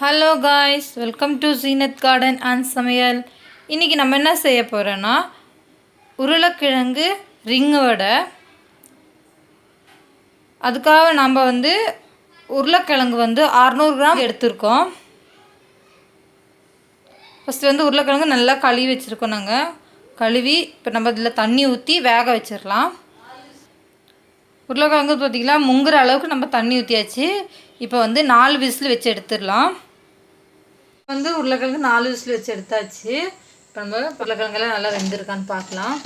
Hello guys welcome to Seenath garden and சமையல் இன்றைக்கி நம்ம என்ன செய்ய போகிறோன்னா உருளைக்கிழங்கு ரிங் வடை. அதுக்காக நம்ம வந்து உருளைக்கிழங்கு வந்து அறநூறு கிராம் எடுத்திருக்கோம். ஃபஸ்ட்டு வந்து உருளைக்கிழங்கு நல்லா கழுவி வச்சுருக்கோம் நாங்கள் கழுவி இப்போ நம்ம இதில் தண்ணி ஊற்றி வேக வச்சிடலாம். உருளைக்கிழங்கு பார்த்திங்கன்னா முங்குற அளவுக்கு நம்ம தண்ணி ஊற்றியாச்சு இப்போ வந்து நாலு விசில் வச்சு எடுத்துடலாம். வந்து உருளைக்கிழங்கு நாலு விசில் வச்சு எடுத்தாச்சு. இப்போ நம்ம உருளைக்கிழங்கெல்லாம் நல்லா வெந்திருக்கான்னு பார்க்கலாம்.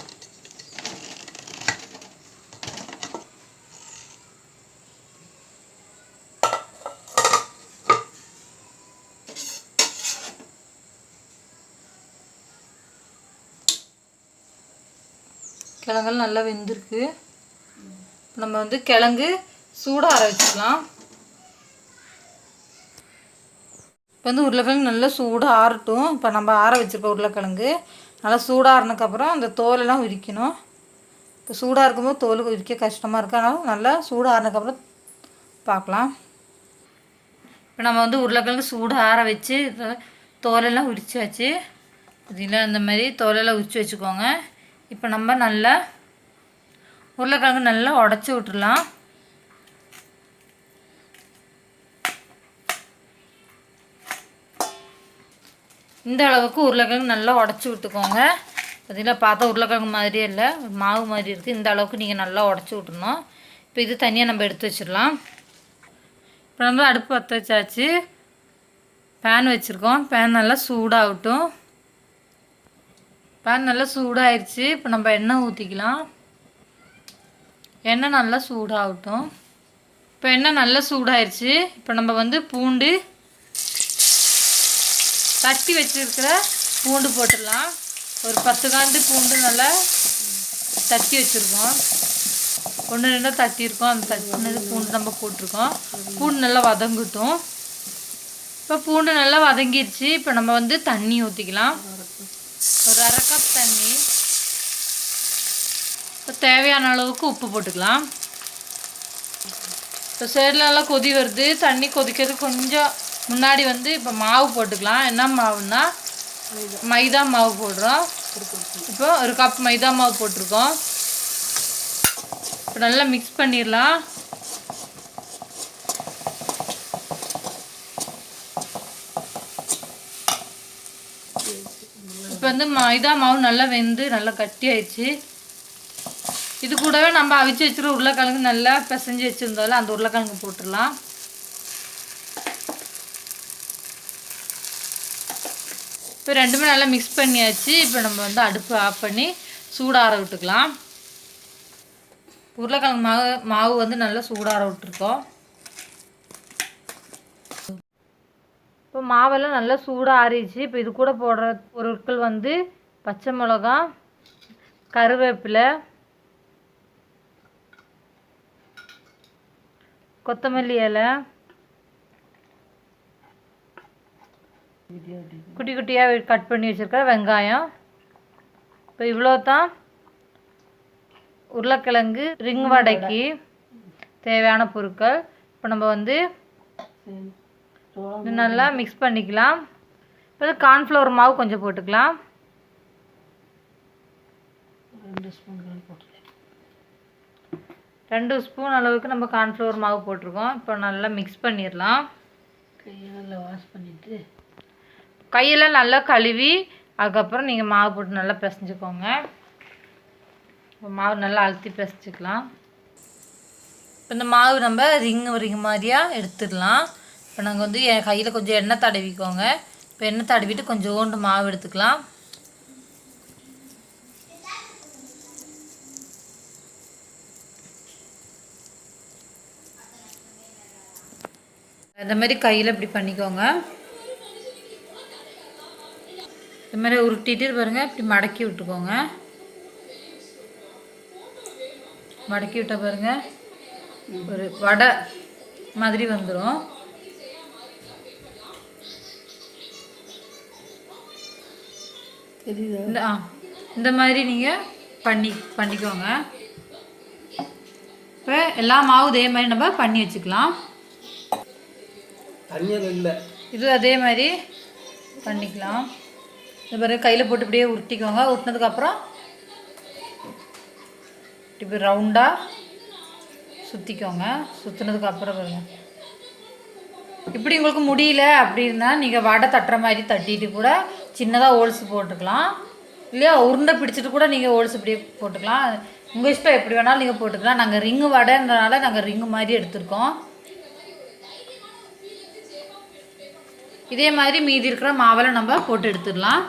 கிழங்கெல்லாம் நல்லா வெந்திருக்கு. நம்ம வந்து கிழங்கு சூடாக ஆற வச்சுக்கலாம் இப்போ வந்து உருளைக்கிழங்கு நல்லா சூடாக ஆறட்டும். இப்போ நம்ம ஆற வச்சுருக்கோம் உருளைக்கிழங்கு நல்லா சூடாக ஆறினதுக்கப்புறம் அந்த தோலெல்லாம் உரிக்கணும். இப்போ சூடாக இருக்கும்போது தோலுக்கு உரிக்க கஷ்டமாக இருக்குது அதனால் நல்லா சூடாக ஆறினதுக்கப்புறம் பார்க்கலாம். இப்போ நம்ம வந்து உருளைக்கிழங்கு சூடாக ஆற வச்சு தோலெல்லாம் உரிச்சாச்சு. இதில் அந்த மாதிரி தோலெல்லாம் உரிச்சு வச்சுக்கோங்க. இப்போ நம்ம நல்லா உருளைக்கிழங்கு நல்லா உடச்சி விட்டுடலாம். இந்த அளவுக்கு உருளைக்கிழங்கு நல்லா உடச்சி விட்டுக்கோங்க. பார்த்தீங்கன்னா பார்த்தா உருளைக்கிழங்கு மாதிரியே இல்லை மாவு மாதிரி இருக்குது. இந்த அளவுக்கு நீங்கள் நல்லா உடச்சி விட்டுணும் இப்போ இது தனியாக நம்ம எடுத்து வச்சிடலாம். இப்போ நம்ம அடுப்பு பற்ற வச்சாச்சு. பேன் வச்சுருக்கோம். பேன் நல்லா சூடாகட்டும். பேன் நல்லா சூடாயிருச்சு. இப்போ நம்ம எண்ணெய் ஊற்றிக்கலாம். எண்ணெய் நல்லா சூடாகட்டும். இப்போ எண்ணெய் நல்லா சூடாயிருச்சு. இப்போ நம்ம வந்து பூண்டு தட்டி வச்சிருக்கிற பூண்டு போட்டுடலாம். ஒரு பத்து காண்டு பூண்டு நல்லா தட்டி வச்சுருக்கோம். ஒன்று ரெண்டாக தட்டியிருக்கோம். அந்த தட்டினது பூண்டு நம்ம போட்டிருக்கோம். பூண்டு நல்லா வதங்கட்டும். இப்போ பூண்டு நல்லா வதங்கிடுச்சு இப்போ நம்ம வந்து தண்ணி ஊற்றிக்கலாம் ஒரு அரை கப் தண்ணி. இப்போ தேவையான அளவுக்கு உப்பு போட்டுக்கலாம். இப்போ சைடில் நல்லா கொதி வருது. தண்ணி கொதிக்கிறது கொஞ்சம் முன்னாடி வந்து இப்போ மாவு போட்டுக்கலாம். என்ன மாவுன்னா மைதா மாவு போடுறோம். இப்போ ஒரு கப் மைதா மாவு போட்டிருக்கோம். இப்போ நல்லா மிக்ஸ் பண்ணிடலாம். இப்போ வந்து மைதா மாவு நல்லா வெந்து நல்லா கட்டி ஆயிடுச்சு இது கூடவே நம்ம அவிச்சு வச்சுருக்க உருளைக்கிழங்கு நல்லா பிசைஞ்சு வச்சுருந்தோம்ல அந்த உருளைக்கிழங்கு போட்டுடலாம். இப்போ ரெண்டுமே நல்லா மிக்ஸ் பண்ணியாச்சு. இப்போ நம்ம வந்து அடுப்பு ஆஃப் பண்ணி சூடார விட்டுக்கலாம். உருளைக்கிழங்கு மாவு மாவு வந்து நல்லா சூடார விட்டுருக்கோம். இப்போ மாவெல்லாம் நல்லா சூடாக ஆறிடுச்சு இப்போ இது கூட போடுற பொருட்கள் வந்து பச்சை மிளகா கருவேப்பிலை கொத்தமல்லி இலை குட்டி குட்டியாக கட் பண்ணி வச்சுருக்க வெங்காயம். இப்போ இவ்வளோ தான் உருளைக்கிழங்கு ரிங் வடைக்கு தேவையான பொருட்கள். இப்போ நம்ம வந்து இது நல்லா மிக்ஸ் பண்ணிக்கலாம். இப்போ கார்ன்ஃப்ளவர் மாவு கொஞ்சம் போட்டுக்கலாம். ரெண்டு ஸ்பூன் அளவுக்கு நம்ம கார்ன்ஃப்ளவர் மாவு போட்டிருக்கோம். இப்போ நல்லா மிக்ஸ் பண்ணிடலாம். வாஷ் பண்ணிட்டு கையெல்லாம் நல்லா கழுவி அதுக்கப்புறம் நீங்கள் மாவு போட்டு நல்லா பிசைஞ்சுக்கோங்க. இப்போ மாவு நல்லா அழுத்தி பிசைச்சிக்கலாம் இப்போ இந்த மாவு நம்ம ரிங் ரிங் மாதிரியாக எடுத்துடலாம். இப்போ நாங்கள் வந்து என் கையில் கொஞ்சம் எண்ணெய் தடவிக்கோங்க. இப்போ எண்ணெய் தடவிட்டு கொஞ்சோண்டு மாவு எடுத்துக்கலாம். இந்த மாதிரி கையில் இப்படி பண்ணிக்கோங்க. இந்த மாதிரி உருட்டிட்டு பாருங்க இப்படி மடக்கி விட்டுக்கோங்க. மடக்கி விட்ட பாருங்க ஒரு வடை மாதிரி வந்துடும் தெரியுதா? இந்த ஆ இந்த மாதிரி நீங்கள் பண்ணி பண்ணிக்கோங்க. இப்போ எல்லா மாவும் இதே மாதிரி நம்ம பண்ணி வச்சுக்கலாம். இல்லை. இது அதே மாதிரி பண்ணிக்கலாம். இது பிறகு கையில் போட்டு இப்படியே உருட்டிக்கோங்க. உருட்டினதுக்கப்புறம் இப்படி ரவுண்டாக சுற்றிக்கோங்க சுற்றினதுக்கு அப்புறம் பாருங்க. இப்படி உங்களுக்கு முடியல அப்படின்னா நீங்கள் வடை தட்டுற மாதிரி தட்டிட்டு கூட சின்னதாக ஓல்ஸ் போட்டுக்கலாம். இல்லையா? உருண்டை பிடிச்சிட்டு கூட நீங்கள் ஓல்ஸ் இப்படியே போட்டுக்கலாம். உங்கள் இஷ்டம் எப்படி வேணாலும் நீங்கள் போட்டுக்கலாம். நாங்கள் ரிங்கு வடைன்றனால நாங்கள் ரிங்கு மாதிரி எடுத்திருக்கோம். இதே மாதிரி மீதி இருக்கிற மாவில் நம்ம போட்டு எடுத்துடலாம்.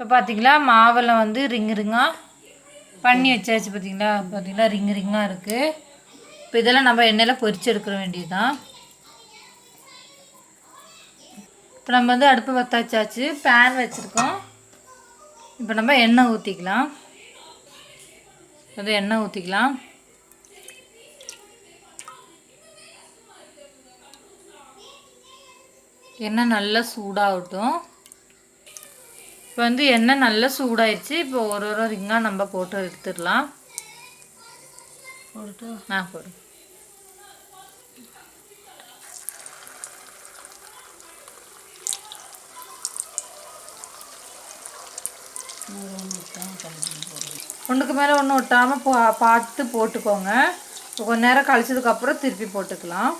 இப்போ பார்த்திங்களா மாவில் வந்து ரிங் ரிங்காக பண்ணி வச்சாச்சு பார்த்தீங்களா பார்த்தீங்களா ரிங் ரிங்காக இருக்குது இப்போ இதெல்லாம் நம்ம எண்ணெயில் பொறிச்சு எடுக்கிற வேண்டியது தான் இப்போ நம்ம வந்து அடுப்பு பற்ற வச்சாச்சு பேன் வச்சுருக்கோம். இப்போ நம்ம எண்ணெய் ஊற்றிக்கலாம் அது எண்ணெய் ஊற்றிக்கலாம் எண்ணெய் நல்லா சூடாகட்டும். இப்போ வந்து எண்ணெய் நல்லா சூடாயிடுச்சு. இப்போ ஒரு ஒரு ரிங்காக நம்ம போட்டு எடுத்துடலாம். ஆ போடு. ஒன்றுக்கு மேலே ஒன்று ஒட்டாமல் பா பார்த்து போட்டுக்கோங்க. கொஞ்ச நேரம் கழிச்சதுக்கப்புறம் திருப்பி போட்டுக்கலாம்.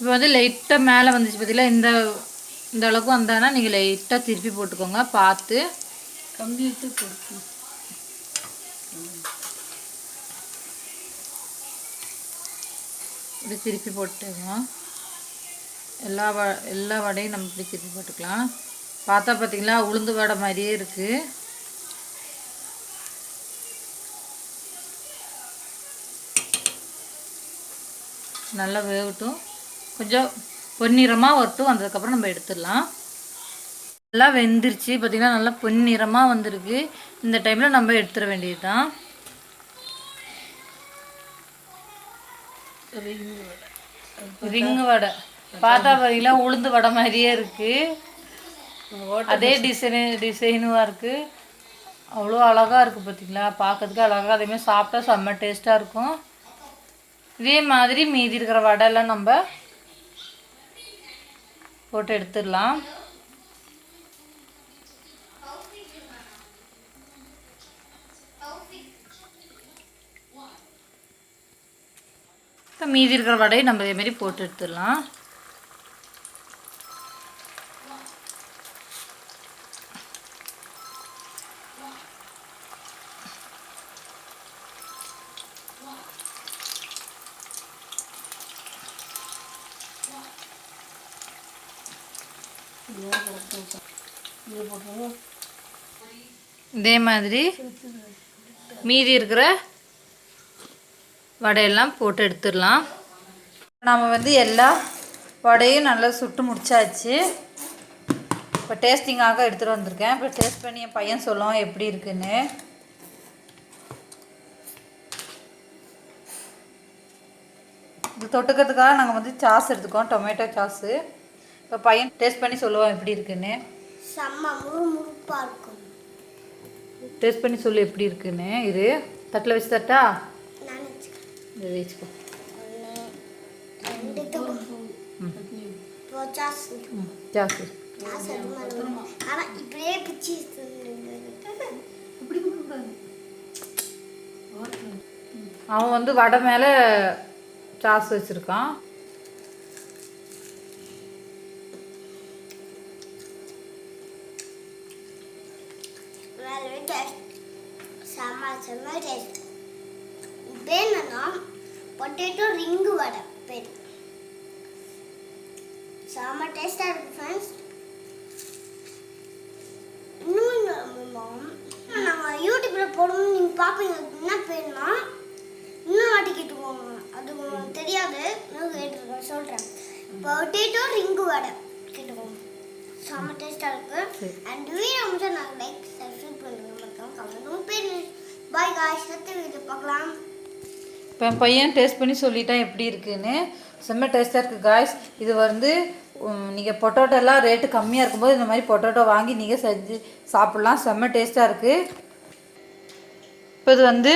இப்போ வந்து லைட்டாக மேலே வந்துச்சு பார்த்தீங்களா இந்த இந்த அளவுக்கு வந்தானா நீங்கள் லைட்டாக திருப்பி போட்டுக்கோங்க பார்த்து. கம்பி எடுத்து கொடுத்து இப்படி திருப்பி போட்டுக்கலாம் எல்லா வ எல்லா வடையும் நம்ம இப்படி திருப்பி போட்டுக்கலாம். பார்த்தா பார்த்தீங்களா உளுந்து வடை மாதிரியே இருக்குது நல்லா வேகட்டும். கொஞ்சம் பொன்னிறமாக வரட்டும் வந்ததுக்கப்புறம் நம்ம எடுத்துடலாம். நல்லா வெந்துருச்சு. பார்த்தீங்கன்னா நல்லா பொன்னிறமாக வந்திருக்கு. இந்த டைமில் நம்ம எடுத்துட வேண்டியது தான் ரிங்கு வடை. பார்த்தா பார்த்தீங்களா உளுந்து வடை மாதிரியே இருக்கு. அதே டிசைனு டிசைனுவாக இருக்கு. அவ்வளோ அழகாக இருக்குது பார்த்தீங்களா பார்க்கறதுக்கு அழகாக அதேமாதிரி சாப்பிட்டா செம்ம டேஸ்ட்டாக இருக்கும். இதே மாதிரி மீதி இருக்கிற வடையெல்லாம் நம்ம போட்டு எடுத்துடலாம். இப்போ மீதி இருக்கிற வடையை நம்ம இதே மாதிரி போட்டு எடுத்துடலாம். இதே மாதிரி மீதி இருக்கிற வடையெல்லாம் போட்டு எடுத்துடலாம். நம்ம வந்து எல்லா வடையும் நல்லா சுட்டு முடிச்சாச்சு. இப்போ டேஸ்டிங்காக எடுத்துகிட்டு வந்திருக்கேன். இப்போ டேஸ்ட் பண்ணி என் பையன் சொல்லுவான் எப்படி இருக்குன்னு. இது தொட்டுக்கிறதுக்காக நாங்கள் வந்து சாஸ் எடுத்துக்கோம் டொமேட்டோ சாஸு இப்போ பையன் டேஸ்ட் பண்ணி சொல்லுவோம் எப்படி இருக்குன்னு. செம்ம முறுமுறுப்பாக இருக்கும். டேஸ்ட் பண்ணி சொல்லு எப்படி இருக்குன்னு. இது தட்டில் வச்சு தட்டா? நான் வச்சுக்கோ ஜாஸ்தி ஆனால் இப்படியே பிச்சு அவன் வந்து வடை மேலே சாஸ் வச்சுருக்கான். வேறு டேஸ்ட் செம்ம செம்ம டேஸ்ட் பேர் என்னன்னா பொட்டேட்டோ ரிங்கு வடை பேர் செம்ம டேஸ்டாக இருக்குது ஃப்ரெண்ட்ஸ் இன்னும் நாங்கள் யூடியூப்பில் போடணும் நீங்கள் பார்ப்பீங்க என்ன பேர்னா இன்னும் வாட்டி கேட்டுக்கோங்க அது உங்களுக்கு தெரியாது நான் கேட்டுருக்கேன் சொல்கிறேன் பொட்டேட்டோ ரிங்கு வடை கேட்டுக்கோங்க. செம்ம டேஸ்டாக இருக்கு. சரி. அண்ட் வீடியோ முடிஞ்சா நாங்கள் லைக் சப்ஸ்கிரைப் பண்ணுங்க மறக்காம கமெண்ட் பேர் பாய் காய்ஸ் அடுத்த வீடியோ பார்க்கலாம். இப்போ என் பையன் டேஸ்ட் பண்ணி சொல்லிட்டான் எப்படி இருக்குன்னு. செம்ம டேஸ்ட்டாக இருக்குது காய்ஸ் இது வந்து நீங்கள் பொட்டோட்டோ எல்லாம் ரேட்டு கம்மியாக இருக்கும்போது இந்த மாதிரி பொட்டோட்டோ வாங்கி நீங்கள் செஞ்சு சாப்பிட்லாம். செம்ம டேஸ்ட்டாக இருக்குது இப்போ இது வந்து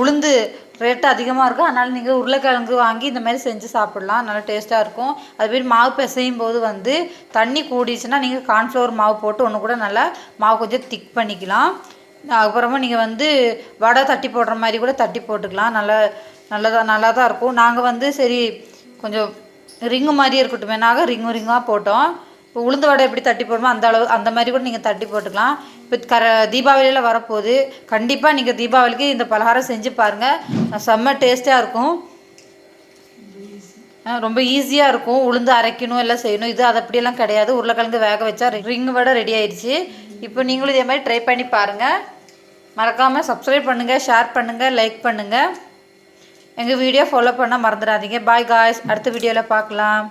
உளுந்து ரேட்டு அதிகமாக இருக்கும் அதனால் நீங்கள் உருளைக்கிழங்கு வாங்கி இந்த மாதிரி செஞ்சு சாப்பிட்லாம். நல்லா டேஸ்ட்டாக இருக்கும். அதுமாரி மாவு பிசையும் போது வந்து தண்ணி கூடிச்சுன்னா நீங்கள் கார்ன்ஃப்ளவர் மாவு போட்டு ஒன்று கூட நல்லா மாவு கொஞ்சம் திக் பண்ணிக்கலாம். அப்புறமா நீங்கள் வந்து வடை தட்டி போடுற மாதிரி கூட தட்டி போட்டுக்கலாம். நல்லா நல்லதாக நல்லா தான் இருக்கும். நாங்கள் வந்து சரி கொஞ்சம் ரிங்கு மாதிரியே இருக்கட்டுமே. நாங்கள் ரிங்கு ரிங்காக போட்டோம். இப்போ உளுந்து வடை எப்படி தட்டி போடுமோ அந்த அளவு அந்த மாதிரி கூட நீங்கள் தட்டி போட்டுக்கலாம். இப்போ கர தீபாவளியில் வரப்போகுது. கண்டிப்பாக நீங்கள் தீபாவளிக்கு இந்த பலகாரம் செஞ்சு பாருங்கள் செம்ம டேஸ்ட்டாக இருக்கும். ரொம்ப ஈஸியாக இருக்கும். உளுந்து அரைக்கணும் எல்லாம் செய்யணும். இது அது அப்படியெல்லாம் கிடையாது. உருளைக்கிழங்கு வேக வச்சா ரிங் வடை ரெடி ஆயிடுச்சு. இப்போ நீங்களும் இதே மாதிரி ட்ரை பண்ணி பாருங்கள் மறக்காமல் சப்ஸ்கிரைப் பண்ணுங்கள் ஷேர் பண்ணுங்கள் லைக் பண்ணுங்கள் எங்கள் வீடியோ ஃபாலோ பண்ணால் மறந்துடாதீங்க. பாய் காய்ஸ் அடுத்த வீடியோவில் பார்க்கலாம்